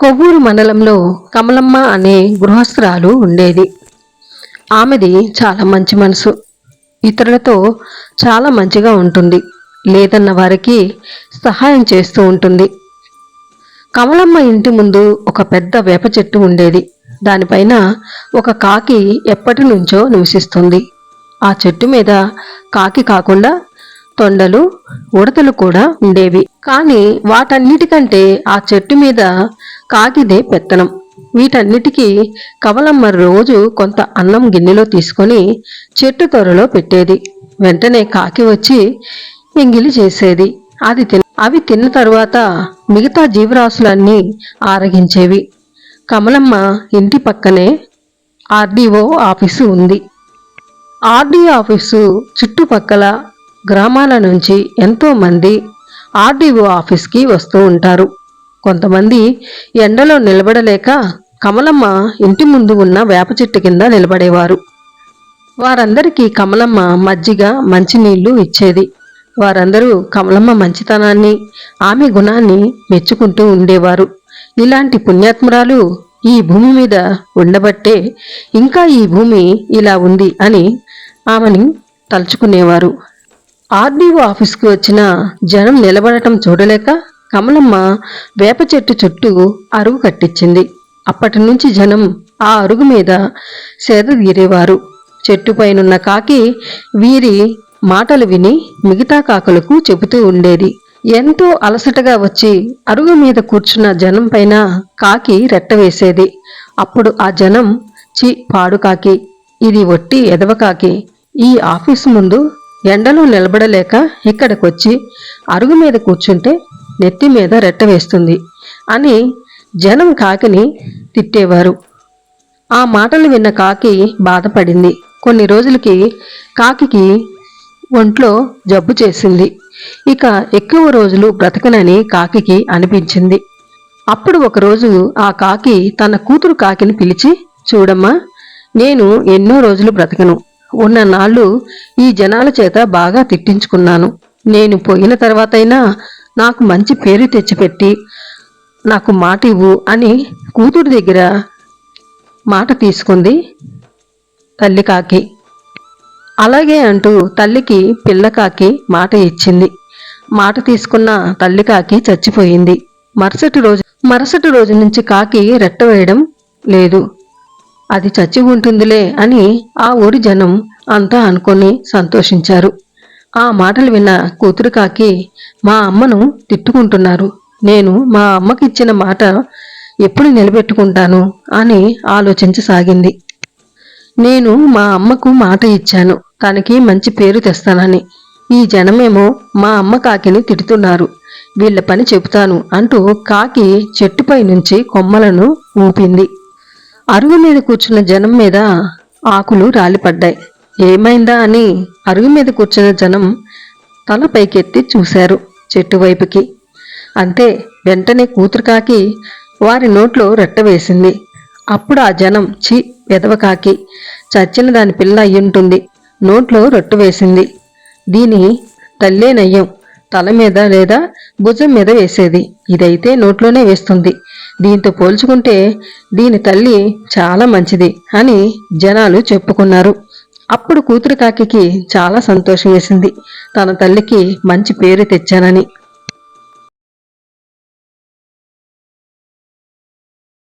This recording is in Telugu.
కొవ్వూరు మండలంలో కమలమ్మ అనే గృహస్థురాలు ఉండేది. ఆమెది చాలా మంచి మనసు. ఇతరులతో చాలా మంచిగా ఉంటుంది. లేదన్న వారికి సహాయం చేస్తూ ఉంటుంది. కమలమ్మ ఇంటి ముందు ఒక పెద్ద వేప చెట్టు ఉండేది. దానిపైన ఒక కాకి ఎప్పటి నుంచో నివసిస్తుంది. ఆ చెట్టు మీద కాకి కాకుండా తొండలు ఉడతలు కూడా ఉండేవి. కానీ వాటన్నిటికంటే ఆ చెట్టు మీద కాకిదే పెత్తనం. వీటన్నిటికీ కమలమ్మ రోజు కొంత అన్నం గిన్నెలో తీసుకొని చెట్టు త్వరలో పెట్టేది. వెంటనే కాకి వచ్చి ఎంగిలి చేసేది. అది తిన అవి తిన్న తరువాత మిగతా జీవరాశులన్నీ ఆరగించేవి. కమలమ్మ ఇంటి పక్కనే ఆర్డీఓ ఆఫీసు ఉంది. ఆర్డీఓ ఆఫీసు చుట్టుపక్కల గ్రామాల నుంచి ఎంతోమంది ఆర్డీఓ ఆఫీస్కి వస్తూ ఉంటారు. కొంతమంది ఎండలో నిలబడలేక కమలమ్మ ఇంటి ముందు ఉన్న వేప చెట్టు కింద నిలబడేవారు. వారందరికీ కమలమ్మ మజ్జిగ మంచినీళ్ళు ఇచ్చేది. వారందరూ కమలమ్మ మంచితనాన్ని ఆమె గుణాన్ని మెచ్చుకుంటూ ఉండేవారు. ఇలాంటి పుణ్యాత్మురాలు ఈ భూమి మీద ఉండబట్టే ఇంకా ఈ భూమి ఇలా ఉంది అని ఆమెని తలుచుకునేవారు. ఆర్డీఓ ఆఫీస్కి వచ్చిన జనం నిలబడటం చూడలేక కమలమ్మ వేప చెట్టు చుట్టూ అరుగు కట్టించింది. అప్పటి నుంచి జనం ఆ అరుగు మీద సేదతీరేవారు చెట్టుపైనున్న కాకి వీరి మాటలు విని మిగతా కాకులకు చెబుతూ ఉండేది. ఎంతో అలసటగా వచ్చి అరుగు మీద కూర్చున్న జనం పైన కాకి రెట్టవేసేది అప్పుడు ఆ జనం చి పాడు కాకి. ఇది ఒట్టి ఎదవకాకి ఈ ఆఫీసు ముందు ఎండలో నిలబడలేక ఇక్కడికొచ్చి అరుగు మీద కూర్చుంటే నెత్తి మీద రెట్ట వేస్తుంది అని జనం కాకిని తిట్టేవారు. ఆ మాటలు విన్న కాకి బాధపడింది. కొన్ని రోజులకి కాకికి ఒంట్లో జబ్బు చేసింది. ఇక ఎక్కువ రోజులు బ్రతకనని కాకికి అనిపించింది. అప్పుడు ఒకరోజు ఆ కాకి తన కూతురు కాకిని పిలిచి చూడమ్మా నేను ఎన్నో రోజులు బ్రతకను. ఉన్న నాళ్ళు ఈ జనాల చేత బాగా తిట్టించుకున్నాను. నేను పోయిన తర్వాతైనా నాకు మంచి పేరు తెచ్చిపెట్టి నాకు మాట ఇవ్వు అని కూతురు దగ్గర మాట తీసుకుంది తల్లి కాకి. అలాగే అంటూ తల్లికి పిల్లకాకి మాట ఇచ్చింది. మాట తీసుకున్న తల్లి కాకి చచ్చిపోయింది. మరుసటి రోజు మరుసటి రోజు నుంచి కాకి రెట్ట వేయడం లేదు. అది చచ్చి ఉంటుందిలే అని ఆ ఊరి జనం అంతా అనుకొని సంతోషించారు. ఆ మాటలు విన్న కూతురు కాకి మా అమ్మను తిట్టుకుంటున్నారు. నేను మా అమ్మకి ఇచ్చిన మాట ఎప్పుడు నిలబెట్టుకుంటాను? అని ఆలోచించసాగింది. నేను మా అమ్మకు మాట ఇచ్చాను. తనకి మంచి పేరు తెస్తానని. ఈ జనమేమో మా అమ్మ కాకిని తిడుతున్నారు. వీళ్ళ పని చెబుతాను అంటూ కాకి చెట్టుపై నుంచి కొమ్మలను ఊపింది. అరుగు మీద కూర్చున్న జనం మీద ఆకులు రాలిపడ్డాయి. ఏమైందా అని అరుగు మీద కూర్చున్న జనం తల పైకెత్తి చూశారు చెట్టు వైపుకి. అంతే వెంటనే కూతురు కాకి వారి నోట్లో రెట్టవేసింది అప్పుడు ఆ జనం చి వెదవకాకి చచ్చిన దాని పిల్ల అయ్యుంటుంది నోట్లో రొట్టు వేసింది. దీని తల్లే నయ్యం తల మీద లేదా భుజం మీద వేసేది. ఇదైతే నోట్లోనే వేస్తుంది. దీంతో పోల్చుకుంటే దీని తల్లి చాలా మంచిది అని జనాలు చెప్పుకున్నారు. అప్పుడు కూతురు కాకికి చాలా సంతోషం వేసింది. తన తల్లికి మంచి పేరు తెచ్చానని.